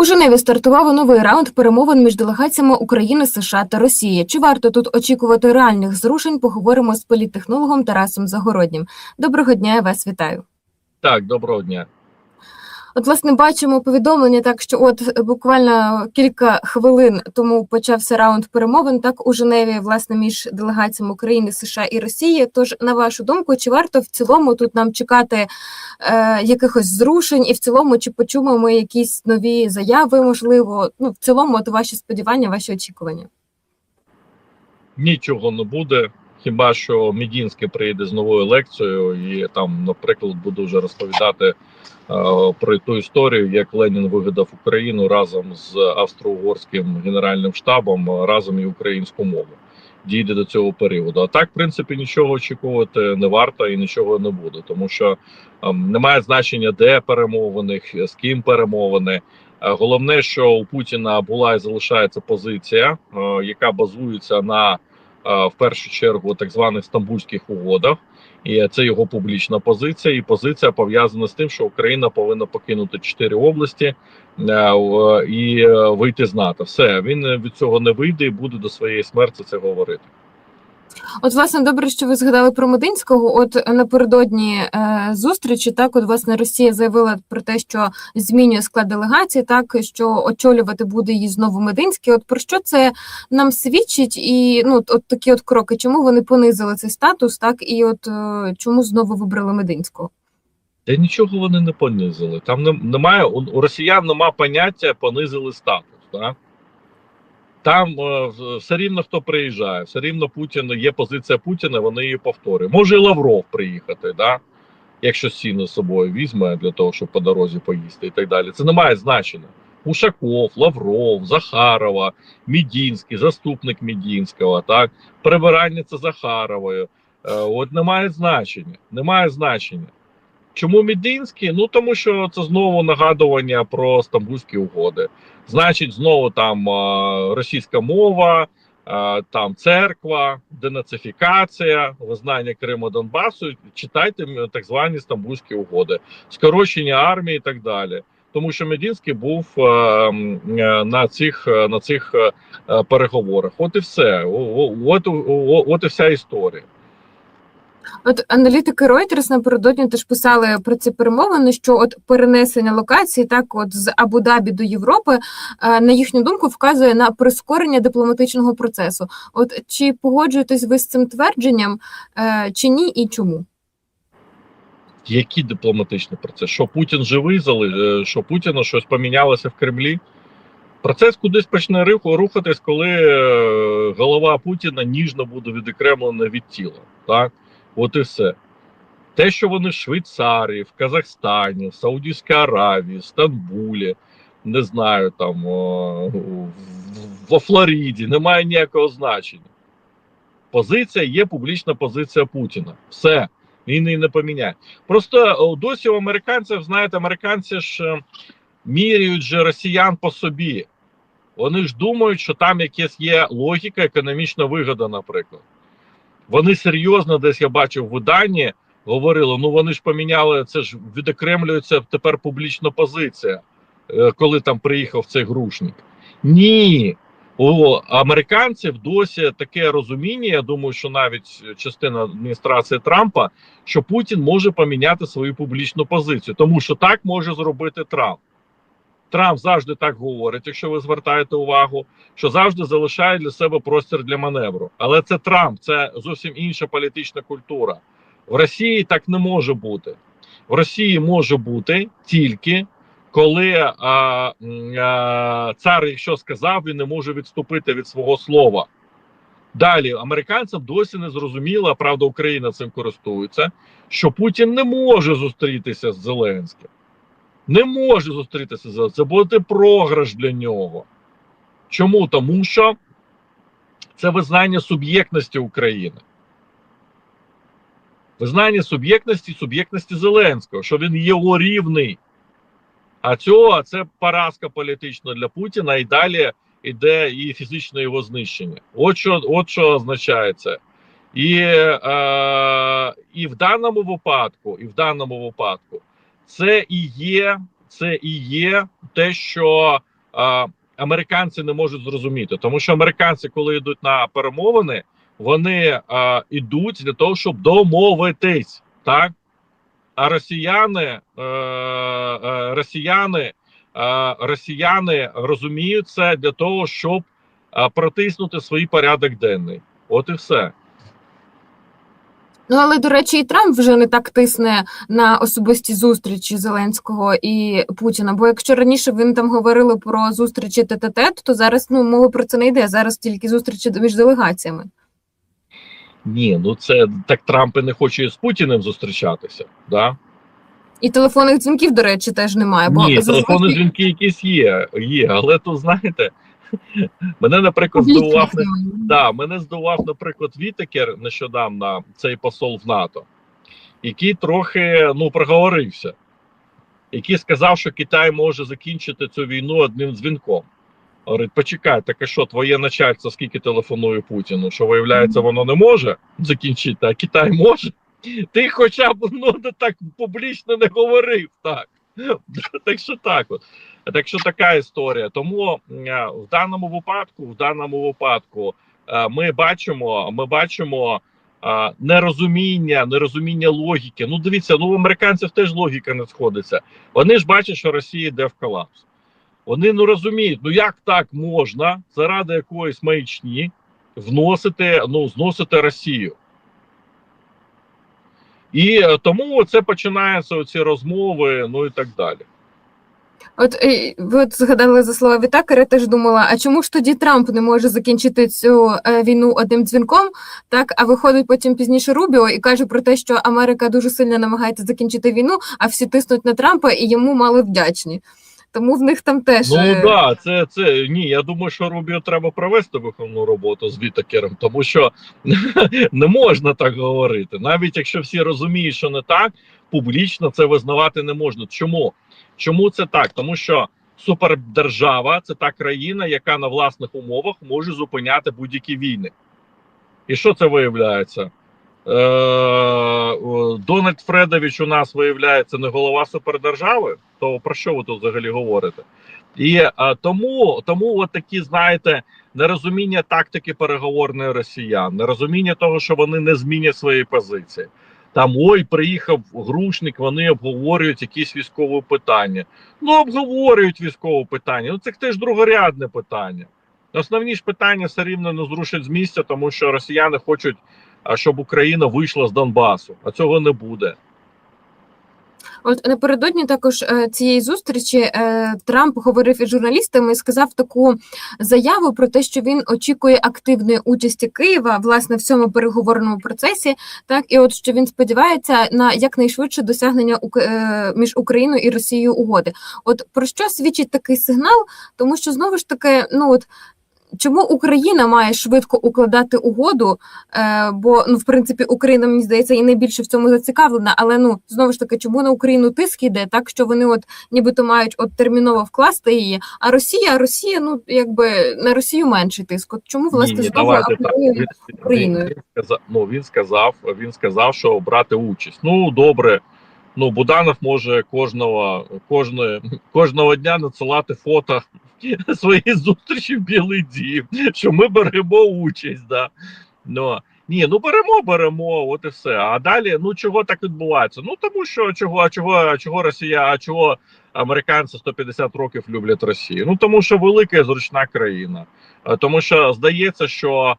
У Женеві стартував новий раунд перемовин між делегаціями України, США та Росії. Чи варто тут очікувати реальних зрушень? Поговоримо з політтехнологом Тарасом Загороднім. Доброго дня, я вас вітаю. Так, доброго дня. От, власне, бачимо повідомлення, так що от буквально кілька хвилин тому почався раунд перемовин так у Женеві, власне, між делегаціями України, США і Росії. Тож, на вашу думку, чи варто в цілому тут нам чекати е, якихось зрушень, і в цілому, чи почуємо ми якісь нові заяви? Можливо, ну в цілому, от ваші сподівання, ваші очікування? Нічого не буде. Хіба що Мідінський приїде з новою лекцією, і там, наприклад, буде вже розповідати е, про ту історію, як Ленін вигадав Україну разом з австро-угорським генеральним штабом, е, разом і українську мову. Дійде до цього періоду. А так, в принципі, нічого очікувати не варто і нічого не буде, тому що е, немає значення, де перемовини, з ким перемовини. Е, Головне, що у Путіна була і залишається позиція, е, яка базується на е, в першу чергу так званих стамбульських угодах, і це його публічна позиція. І позиція пов'язана з тим, що Україна повинна покинути чотири області е, і е, вийти з НАТО. Все він від цього не вийде і буде до своєї смерті це говорити. От, власне, добре, що ви згадали про Мединського. От напередодні е, зустрічі, так, от власне Росія заявила про те, що змінює склад делегації, так що очолювати буде її знову Мединський. От про що це нам свідчить? І ну от, такі от кроки, чому вони понизили цей статус, так і от е, чому знову вибрали Мединського? Та нічого вони не понизили. Там немає у росіян немає поняття понизили статус. Так? Там е, все рівно хто приїжджає, все рівно Путін є позиція Путіна, вони її повторюють. Може і Лавров приїхати, да? якщо сіно з собою візьме для того, щоб по дорозі поїсти і так далі. Це не має значення. Ушаков, Лавров, Захарова, Мідінський, заступник Мідінського, так, прибирання це Захаровою. Е, от немає значення. Немає значення. Чому Мідинський? Ну тому що це знову нагадування про стамбульські угоди. Значить, знову там російська мова, там церква, денацифікація, визнання Криму Донбасу. Читайте так звані стамбульські угоди, скорочення армії і так далі. Тому що Медінський був на цих на цих переговорах. От і все. От, о- от і вся історія. От аналітики Reuters напередодні теж писали про ці перемовини, що от перенесення локації, так от з Абу-Дабі до Європи, е, на їхню думку, вказує на прискорення дипломатичного процесу. От чи погоджуєтесь ви з цим твердженням, е, чи ні, і чому? Які дипломатичні процеси? Що Путін живий, е, що Путіна щось помінялося в Кремлі? Процес кудись почне рухатись, коли голова Путіна ніжно буде відокремлена від тіла. Так, от і все. Те, що вони в Швейцарії, в Казахстані, в Саудівській Аравії, Стамбулі, не знаю, там во Флориді, не має ніякого значення. Позиція є публічна позиція Путіна. Все. Він її не поміняє. Просто досі у американців, знаєте, американці ж е, міряють же росіян по собі. Вони ж думають, що там якась є логіка, економічна вигода, наприклад. Вони серйозно десь я бачив виданні, говорили: ну вони ж поміняли це ж відокремлюється тепер публічна позиція, е, коли там приїхав цей грушник. Ні. У американців досі таке розуміння. Я думаю, що навіть частина адміністрації Трампа, що Путін може поміняти свою публічну позицію, тому що так може зробити Трамп. Трамп завжди так говорить, якщо ви звертаєте увагу, що завжди залишає для себе простір для маневру. Але це Трамп, це зовсім інша політична культура. В Росії так не може бути. В Росії може бути тільки коли а, а, цар, якщо сказав, він не може відступити від свого слова. Далі американцям досі не зрозуміло, правда, Україна цим користується, що Путін не може зустрітися з Зеленським. Не може зустрітися з Це буде програш для нього. Чому? Тому що це визнання суб'єктності України. Визнання суб'єктності суб'єктності Зеленського, що він його рівний. А цього це поразка політична для Путіна і далі йде і фізичне його знищення. От що, от що означає це. І, е, і в даному випадку, і в даному випадку, це і є, це і є те, що а, американці не можуть зрозуміти, тому що американці, коли йдуть на перемовини, вони а, йдуть для того, щоб домовитись, так а росіяни, е, е, росіяни, е, росіяни розуміють це для того, щоб е, протиснути свій порядок денний. От і все. Ну але до речі, і Трамп вже не так тисне на особисті зустрічі Зеленського і Путіна. Бо якщо раніше він там говорили про зустрічі тет-а-тет, то зараз ну мови про це не йде. Зараз тільки зустрічі між делегаціями. Ні, ну це так Трамп і не хоче з Путіним зустрічатися. Да? І телефонних дзвінків, до речі, теж немає. Бо Ні, телефонні дзвінки якісь є, є, але то знаєте, мене, наприклад, здивував. Да, мене здивував, наприклад, Вітекер нещодавно, цей посол в НАТО, який трохи ну проговорився, який сказав, що Китай може закінчити цю війну одним дзвінком. Говорить, почекай, так а що, твоє начальство скільки телефонує Путіну? Що виявляється, воно не може закінчити, а Китай може. Ти хоча б ну, так публічно не говорив так. Так що так от. Так що така історія. Тому е, в даному випадку, в даному випадку, е, ми бачимо, ми бачимо е, нерозуміння, нерозуміння логіки. Ну, дивіться, ну у американців теж логіка не сходиться. Вони ж бачать, що Росія йде в колапс. Вони ну розуміють, ну як так можна заради якоїсь маячні вносити, ну зносити Росію. І тому це починаються ці розмови, ну і так далі. От е, ви от згадали за слова Вітакера, теж думала, а чому ж тоді Трамп не може закінчити цю е, війну одним дзвінком? Так, а виходить потім пізніше Рубіо і каже про те, що Америка дуже сильно намагається закінчити війну, а всі тиснуть на Трампа і йому мало вдячні. Тому в них там теж Ну е, так, да, це це ні. Я думаю, що Рубіо треба провести виховну роботу з Вітакером, тому що не можна так говорити. Навіть якщо всі розуміють, що не так, публічно це визнавати не можна. Чому? Чому це так? Тому що супердержава це та країна, яка на власних умовах може зупиняти будь-які війни. І що це виявляється? Е, Дональд Фредович у нас виявляється не голова супердержави. То про що ви тут взагалі говорите? І е, тому, тому от такі, знаєте, нерозуміння тактики переговорної росіян, нерозуміння того, що вони не змінять свої позиції. Там ой, приїхав грушник, вони обговорюють якісь військові питання. Ну, обговорюють військове питання. Ну це теж другорядне питання. Основні ж питання все рівно не зрушать з місця, тому що росіяни хочуть, щоб Україна вийшла з Донбасу, а цього не буде. От напередодні також е, цієї зустрічі е, Трамп говорив із журналістами і сказав таку заяву про те, що він очікує активної участі Києва власне в цьому переговорному процесі. Так і от що він сподівається на якнайшвидше досягнення е, між Україною і Росією угоди. От про що свідчить такий сигнал? Тому що знову ж таки, ну от. Чому Україна має швидко укладати угоду? Е, бо ну, в принципі, Україна мені здається і найбільше в цьому зацікавлена. Але ну знову ж таки, чому на Україну тиск йде, так що вони от нібито мають от терміново вкласти її. А Росія, Росія, ну якби на Росію менший тиск. От чому власне Ні, ні, знову давайте Він, Україною. він, він, сказав, ну, він сказав, він сказав, що брати участь. Ну добре. Ну, Буданов може кожного кожного, кожного дня надсилати фото своєї зустрічі в Білий Дім, що ми беремо участь. Да. Ну, ні, ну беремо, беремо, от і все. А далі, ну чого так відбувається? Ну тому що чого, чого, чого Росія, а чого американці 150 років люблять Росію? Ну тому що велика і зручна країна. Тому що здається, що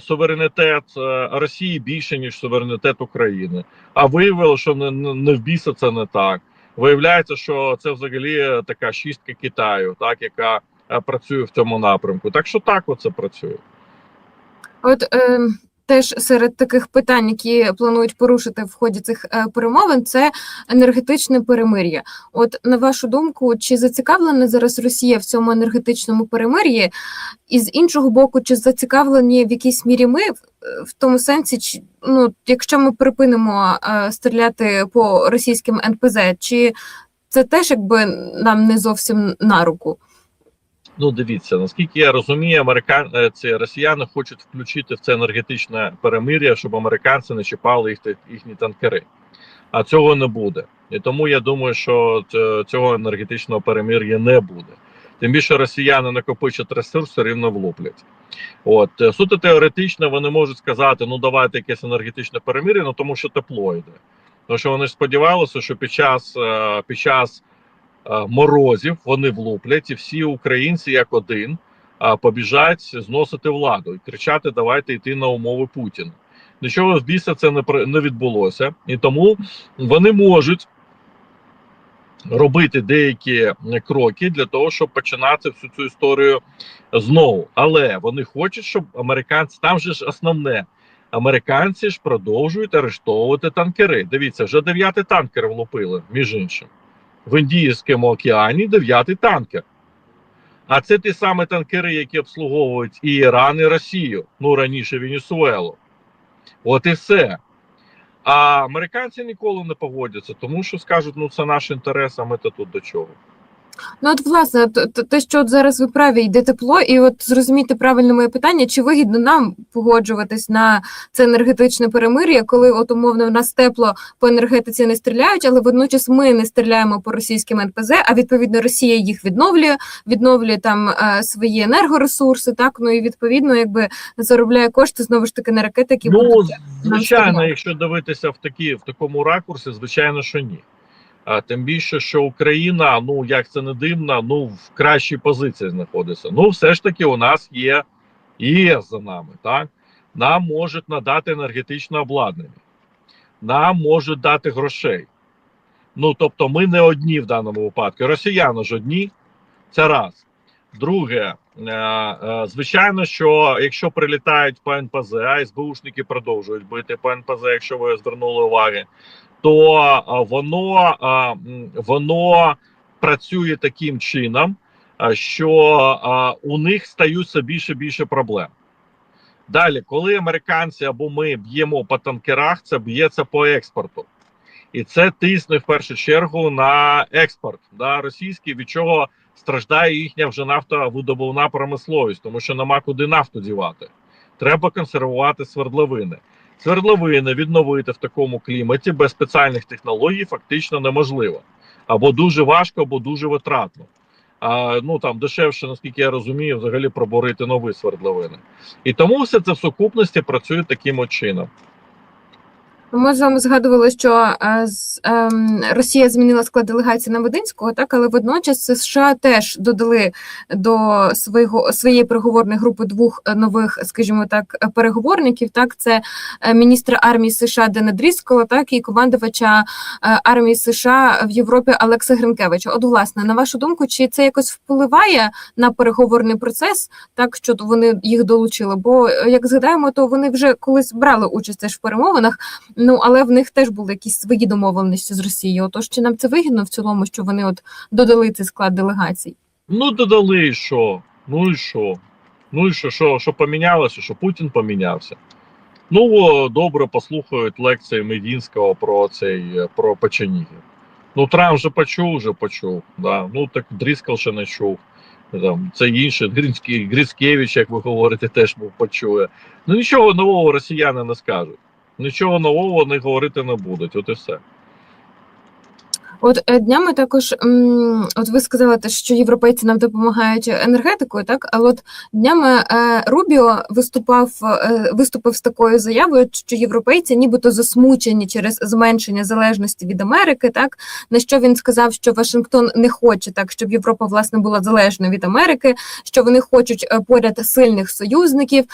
суверенітет е, Росії більше ніж суверенітет України. А виявило, що не, не в біса це не так. Виявляється, що це взагалі така шістка Китаю, так яка е, працює в цьому напрямку. Так що так оце працює. От е, теж серед таких питань, які планують порушити в ході цих е, перемовин, це енергетичне перемир'я. От на вашу думку, чи зацікавлена зараз Росія в цьому енергетичному перемир'ї? І з іншого боку, чи зацікавлені в якійсь мірі ми в, тому сенсі, чи ну якщо ми припинимо е, стріляти по російським НПЗ, чи це теж якби нам не зовсім на руку? Ну, дивіться, наскільки я розумію, американці росіяни хочуть включити в це енергетичне перемир'я, щоб американці не чіпали їх їхні танкери. А цього не буде. І тому я думаю, що цього енергетичного перемир'я не буде. Тим більше росіяни накопичать ресурс, все рівно влуплять. От е, суто теоретично вони можуть сказати: ну давайте якесь енергетичне перемир'я, ну тому що тепло йде. Тому що вони ж сподівалися, що під час е, під час е, морозів вони влуплять, і всі українці як один е, побіжать зносити владу і кричати: Давайте йти на умови Путіна. Нічого з біса це не не відбулося, і тому вони можуть робити деякі е, кроки для того, щоб починати всю цю історію знову. Але вони хочуть, щоб американці там же ж основне. Американці ж продовжують арештовувати танкери. Дивіться, вже дев'ятий танкер влупили, між іншим. В Індійському океані дев'ятий танкер. А це ті самі танкери, які обслуговують і Іран, і Росію. Ну раніше Венесуелу. От і все. А американці ніколи не погодяться, тому що скажуть, ну це наш інтерес, а ми то тут до чого. Ну, от, власне, те, що от зараз ви праві йде тепло, і от зрозуміти правильно моє питання, чи вигідно нам погоджуватись на це енергетичне перемир'я, коли от умовно в нас тепло по енергетиці не стріляють, але водночас ми не стріляємо по російським НПЗ, а відповідно Росія їх відновлює, відновлює там е, свої енергоресурси, так ну і відповідно, якби заробляє кошти знову ж таки на ракети, які Ну, будуть звичайно, якщо дивитися в такі в такому ракурсі, звичайно, що ні. А тим більше, що Україна, ну як це не дивно, ну в кращій позиції знаходиться. Ну, все ж таки, у нас є ЄС за нами, так нам можуть надати енергетичне обладнання, нам можуть дати грошей. Ну тобто, ми не одні в даному випадку. Росіяни ж одні, це раз. Друге, е, е, звичайно, що якщо прилітають по НПЗ, а СБУшники продовжують бити по НПЗ, якщо ви звернули уваги, то е, воно, е, воно працює таким чином, е, що у них стають все більше більше проблем. Далі, коли американці або ми б'ємо по танкерах, це б'ється по експорту. І це тисне в першу чергу на експорт да, російський, від чого страждає їхня вже нафтовидобувна промисловість, тому що нема куди нафту дівати. Треба консервувати свердловини. Свердловини відновити в такому кліматі без спеціальних технологій фактично неможливо. Або дуже важко, або дуже витратно. А, ну там дешевше, наскільки я розумію, взагалі проборити нові свердловини. І тому все це в сукупності працює таким чином. Ми з вами згадували, що е, ем, Росія змінила склад делегації на Мединського, так але водночас США теж додали до свого своєї переговорної групи двох е, нових, скажімо так, переговорників. Так, це е, міністра армії США Дена Дріскола, так і командувача армії США в Європі Олекса Гринкевича. От, власне, на вашу думку, чи це якось впливає на переговорний процес, так що вони їх долучили? Бо як згадаємо, то вони вже колись брали участь теж в перемовинах. Ну але в них теж були якісь свої домовленості з Росією. Отож, чи нам це вигідно в цілому, що вони от додали цей склад делегацій? Ну, додали і що? Ну і що? Ну і що, що, що помінялося, що Путін помінявся. Ну, добре послухають лекції Медінського про цей про Печенігів. Ну, Трамп вже почув, вже почув. Да. Ну так Дріскал ще не чув. Там, це інше, Грицькевич, як ви говорите, теж був почує. Ну нічого нового росіяни не скажуть. Нічого нового вони говорити не будуть. От і все. От е, днями також, от ви сказали, що європейці нам допомагають енергетикою, так але от днями е, Рубіо виступав е, виступив з такою заявою, що європейці нібито засмучені через зменшення залежності від Америки. Так на що він сказав, що Вашингтон не хоче так, щоб Європа власне була залежною від Америки, що вони хочуть поряд сильних союзників.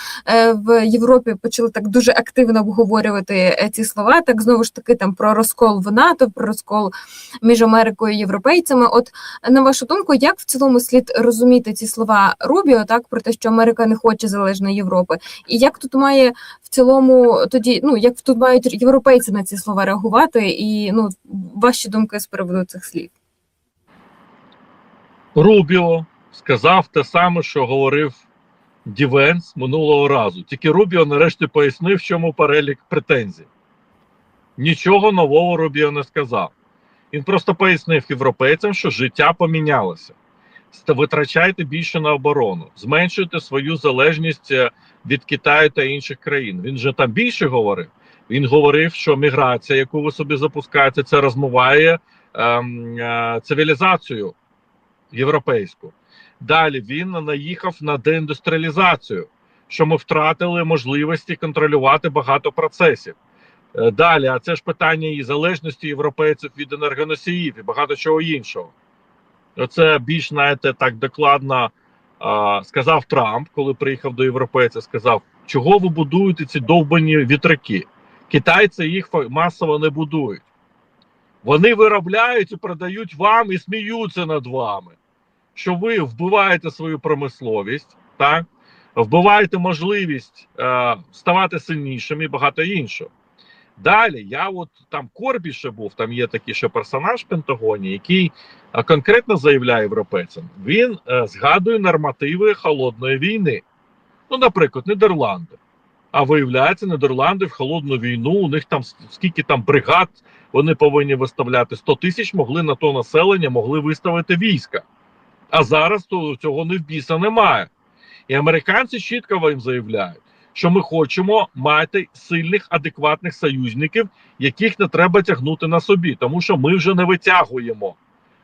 В Європі почали так дуже активно обговорювати ці слова. Так знову ж таки, там про розкол в НАТО, про розкол між Америкою і європейцями. От на вашу думку, як в цілому слід розуміти ці слова Рубіо, так про те, що Америка не хоче залежної Європи, і як тут має в цілому тоді, ну як тут мають європейці на ці слова реагувати, і ну ваші думки з приводу цих слів? Рубіо сказав те саме, що говорив Дівенс минулого разу. Тільки Рубіо нарешті пояснив, в чому перелік претензій. Нічого нового Рубіо не сказав. Він просто пояснив європейцям, що життя помінялося. Витрачайте більше на оборону, зменшуйте свою залежність е, від Китаю та інших країн. Він же там більше говорив. Він говорив, що міграція, яку ви собі запускаєте, це розмиває ем, е, цивілізацію європейську. Далі він наїхав на деіндустріалізацію, що ми втратили можливості контролювати багато процесів. Е, Далі, а це ж питання і залежності європейців від енергоносіїв і багато чого іншого. Оце більш знаєте, так докладно а, сказав Трамп, коли приїхав до європейців, сказав, чого ви будуєте ці довбані вітряки. Китайці їх масово не будують. Вони виробляють і продають вам і сміються над вами. Що ви вбиваєте свою промисловість, так? вбиваєте можливість е, ставати сильнішим і багато іншого. Далі я от там Корбі ще був, там є такий ще персонаж в Пентагоні, який е, конкретно заявляє європейцям. Він е, згадує нормативи холодної війни. Ну, наприклад, Нідерланди. А виявляється, Нідерланди в холодну війну, у них там скільки там бригад вони повинні виставляти 100 тисяч, могли на то населення, могли виставити війська. А зараз то цього не в біса немає. І американці чітко їм заявляють, що ми хочемо мати сильних, адекватних союзників, яких не треба тягнути на собі, тому що ми вже не витягуємо.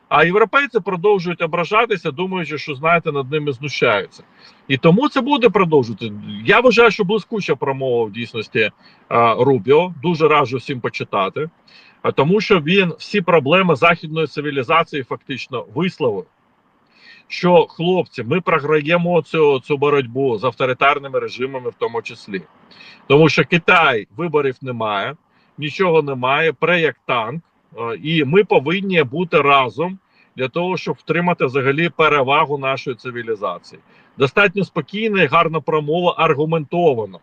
А європейці продовжують ображатися, думаючи, що знаєте, над ними знущаються. І тому це буде продовжувати. Я вважаю, що блискуча промова в дійсності е, Рубіо. Дуже раджу всім почитати, е, тому що він всі проблеми західної цивілізації фактично висловив. Що хлопці, ми програємо цю, цю боротьбу з авторитарними режимами, в тому числі, тому що Китай виборів немає, нічого немає, пре як танк, е, і ми повинні бути разом для того, щоб втримати взагалі перевагу нашої цивілізації. Достатньо спокійна і гарна промова, аргументовано.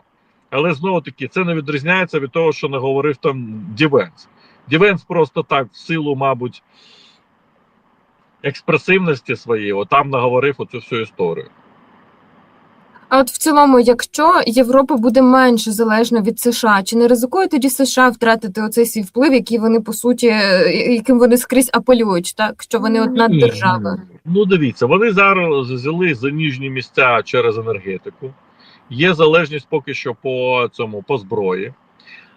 Але знову таки це не відрізняється від того, що не говорив там Дівенс. Дівенс просто так, в силу, мабуть, експресивності своєї, отам наговорив оцю всю історію. А от в цілому, якщо Європа буде менше залежна від США, чи не ризикує тоді США втратити оцей свій вплив, який вони по суті, е, яким вони скрізь апелюють, так що вони от наддержави? Ну, дивіться, вони зараз взяли за ніжні місця через енергетику. Є залежність поки що по цьому по зброї.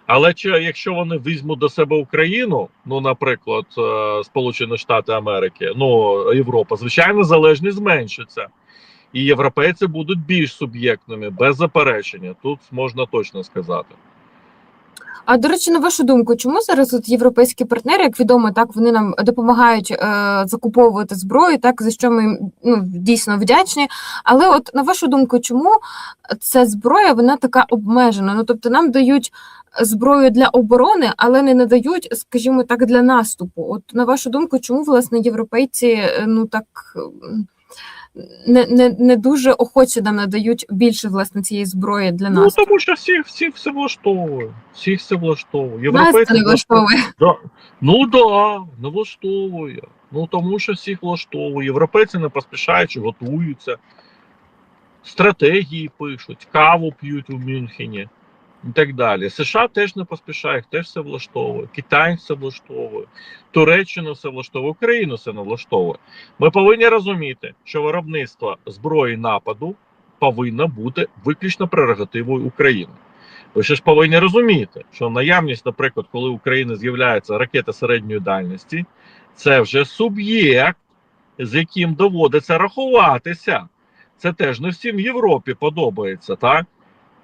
Але чи якщо вони візьмуть до себе Україну, ну, наприклад, е, Сполучені Штати Америки, ну Європа, звичайно, залежність зменшиться. І європейці будуть більш суб'єктними, без заперечення. Тут можна точно сказати. А до речі, на вашу думку, чому зараз от європейські партнери, як відомо, так вони нам допомагають е, закуповувати зброю, так за що ми ну дійсно вдячні. Але от на вашу думку, чому ця зброя вона така обмежена? Ну тобто нам дають зброю для оборони, але не надають, скажімо так, для наступу. От на вашу думку, чому власне європейці е, ну так. Не, не, не дуже охоче нам надають більше власне цієї зброї для нас. Ну тому що всіх всіх все влаштовує. Всіх все влаштовує. Це не влаштовує. Да. Ну да, не влаштовує. Ну тому що всіх влаштовує. Європейці не поспішаючи готуються, стратегії пишуть, каву п'ють у Мюнхені і так далі. США теж не поспішає, теж все влаштовує. Китай все влаштовує, Туреччина все влаштовує, Україну все не влаштовує. Ми повинні розуміти, що виробництво зброї нападу повинно бути виключно прерогативою України. Ви ще ж повинні розуміти, що наявність, наприклад, коли в Україні з'являється ракета середньої дальності, це вже суб'єкт, з яким доводиться рахуватися. Це теж не всім в Європі подобається, так?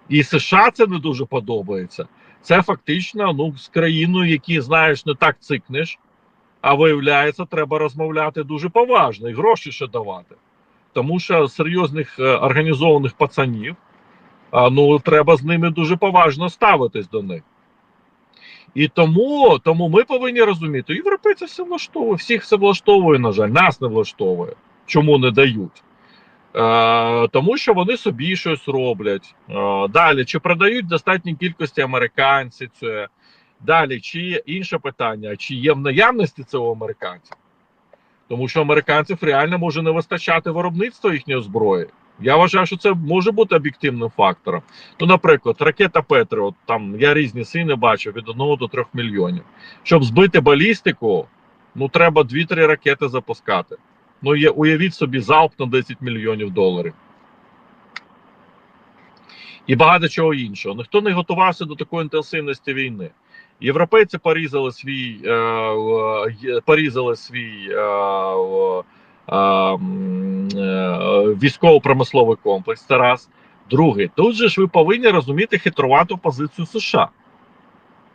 І США це не дуже подобається. Це фактично ну, з країною, які, знаєш, не так цикнеш, а виявляється, треба розмовляти дуже поважно і гроші ще давати. Тому що серйозних е, організованих пацанів ну треба з ними дуже поважно ставитись до них. І тому, тому ми повинні розуміти, європейці все влаштовує, всіх все влаштовує, на жаль, нас не влаштовує. Чому не дають? Е, тому що вони собі щось роблять. Е, далі, чи продають достатній кількості американці це? Далі, чи інше питання, чи є в наявності цього американців? Тому що американців реально може не вистачати виробництва їхньої зброї. Я вважаю, що це може бути об'єктивним фактором. Ну, наприклад, ракета Петріот, там я різні ціни бачив від 1 до 3 мільйонів. Щоб збити балістику, ну треба 2-3 ракети запускати. Ну, є, уявіть собі залп на 10 мільйонів доларів. І багато чого іншого. Ніхто не готувався до такої інтенсивності війни. Європейці порізали свій, е, е, порізали свій е, е, е, військово-промисловий комплекс. Це раз. Другий, тут же ж ви повинні розуміти хитрувату позицію США.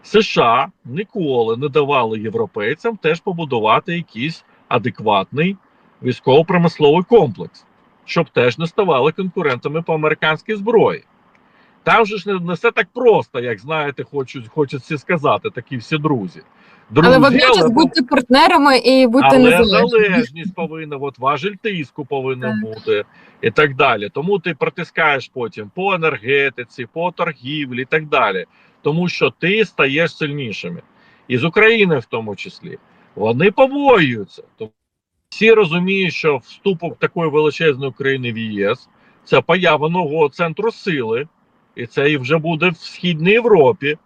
США ніколи не давали європейцям теж побудувати якийсь адекватний військово-промисловий комплекс, щоб теж не ставали конкурентами по американській зброї. Там же ж не, не все так просто, як знаєте, хочуть, хочуть всі сказати, такі всі друзі. Друзі, Але водночас але- будьте партнерами і будьте але незалежними. залежність повинна, от важель тиску повинен бути і так далі. Тому ти притискаєш потім по енергетиці, по торгівлі і так далі. Тому що ти стаєш сильнішими. І з України в тому числі. Вони побоюються. Всі розуміють, що вступ такої величезної країни в ЄС це поява нового центру сили, і це і вже буде в Східній Європі.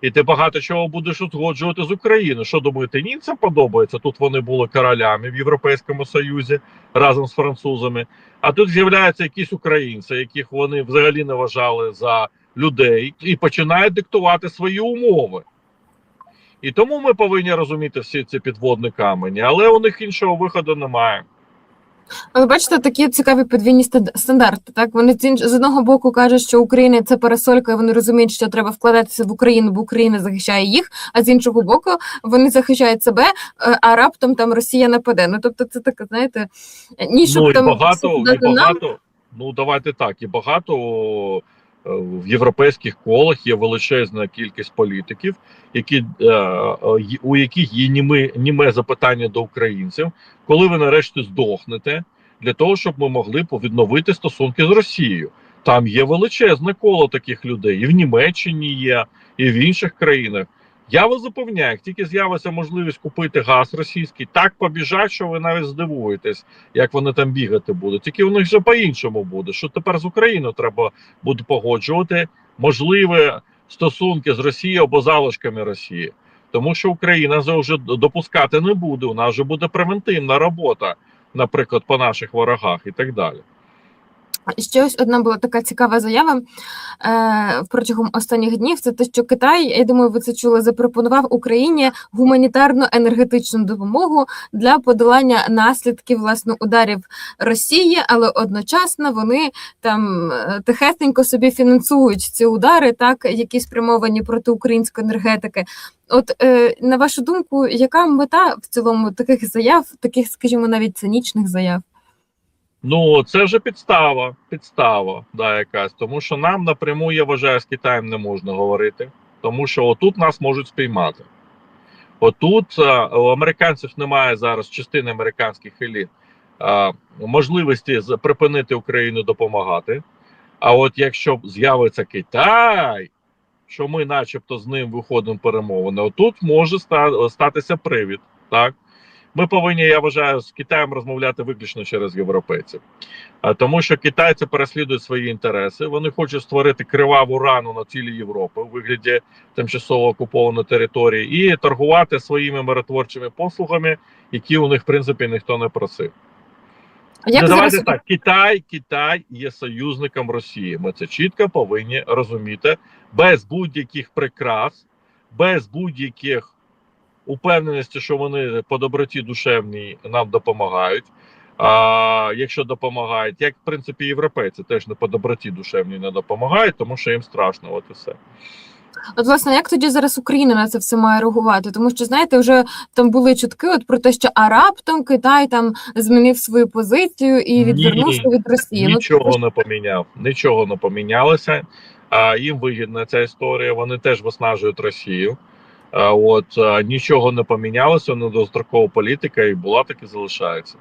І ти багато чого будеш узгоджувати з Україною. Що думаєте, німцям подобається? Тут вони були королями в Європейському Союзі разом з французами. А тут з'являються якісь українці, яких вони взагалі не вважали за людей, і починають диктувати свої умови. І тому ми повинні розуміти всі ці підводні камені, але у них іншого виходу немає. Але бачите, такі цікаві подвійні стандарти. Так вони з одного боку кажуть, що Україна це парасолька, і вони розуміють, що треба вкладатися в Україну, бо Україна захищає їх. А з іншого боку, вони захищають себе, е, а раптом там Росія нападе. Ну тобто, це таке, знаєте, ні, щоб ну і там багато, і дати нам, багато. Ну давайте так, і багато в європейських колах є величезна кількість політиків, які е, е, у яких є німе, німе запитання до українців, коли ви нарешті здохнете, для того, щоб ми могли відновити стосунки з Росією. Там є величезне коло таких людей, і в Німеччині є, і в інших країнах. Я вас запевняю, як тільки з'явиться можливість купити газ російський, так побіжать, що ви навіть здивуєтесь, як вони там бігати будуть. Тільки у них вже по-іншому буде. Що тепер з Україною треба буде погоджувати можливі стосунки з Росією або залишками Росії. Тому що Україна це вже допускати не буде. У нас вже буде превентивна робота, наприклад, по наших ворогах і так далі. Ще ось одна була така цікава заява е, протягом останніх днів. Це те, що Китай, я думаю, ви це чули, запропонував Україні гуманітарну енергетичну допомогу для подолання наслідків власне ударів Росії, але одночасно вони там е, тихесенько собі фінансують ці удари, так які спрямовані проти української енергетики. От е, на вашу думку, яка мета в цілому таких заяв, таких, скажімо, навіть цинічних заяв? Ну, це вже підстава, підстава, да, якась. Тому що нам напряму, я вважаю, з Китаєм не можна говорити, тому що отут нас можуть спіймати. Отут а, у американців немає зараз частини американських еліт а, можливості припинити Україну допомагати. А от якщо з'явиться Китай, що ми, начебто, з ним виходимо перемовини, отут може ста- статися привід. Так? Ми повинні, я вважаю, з Китаєм розмовляти виключно через європейців. А, Тому що китайці переслідують свої інтереси. Вони хочуть створити криваву рану на цілій Європи у вигляді тимчасово окупованої території і торгувати своїми миротворчими послугами, які у них в принципі ніхто не просив. Як зараз давайте так, Китай, Китай є союзником Росії. Ми це чітко повинні розуміти без будь-яких прикрас, без будь-яких упевненості, що вони по доброті душевній нам допомагають. А якщо допомагають, як в принципі європейці теж не по доброті душевній не допомагають, тому що їм страшно, от і все. От, власне, як тоді зараз Україна на це все має реагувати? Тому що знаєте, вже там були чутки от про те, що а раптом Китай там змінив свою позицію і Ні, відвернувся від Росії. Ну, Нічого не поміняв, нічого не помінялося. А їм вигідна ця історія. Вони теж виснажують Росію. От нічого не помінялося. Ну, довгострокова політика і була так і залишається.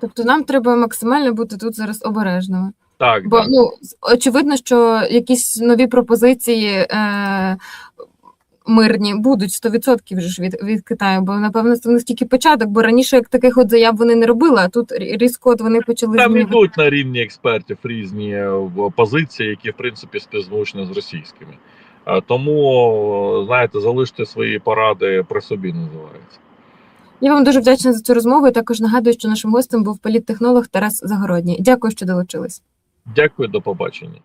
тобто нам треба максимально бути тут зараз обережними. Так, Бо да. ну очевидно, що якісь нові пропозиції е, мирні будуть 100% вже ж від, від Китаю, бо напевно це не стільки початок, бо раніше як таких от заяв вони не робили, а тут різко от вони почали там змінювати. йдуть на рівні експертів різні е, позиції, які в принципі співзвучні з російськими. А, тому знаєте, залиште свої поради при собі називається. Я вам дуже вдячна за цю розмову. і Також нагадую, що нашим гостем був політтехнолог Тарас Загородній. Дякую, що долучились. Дякую, до побачення.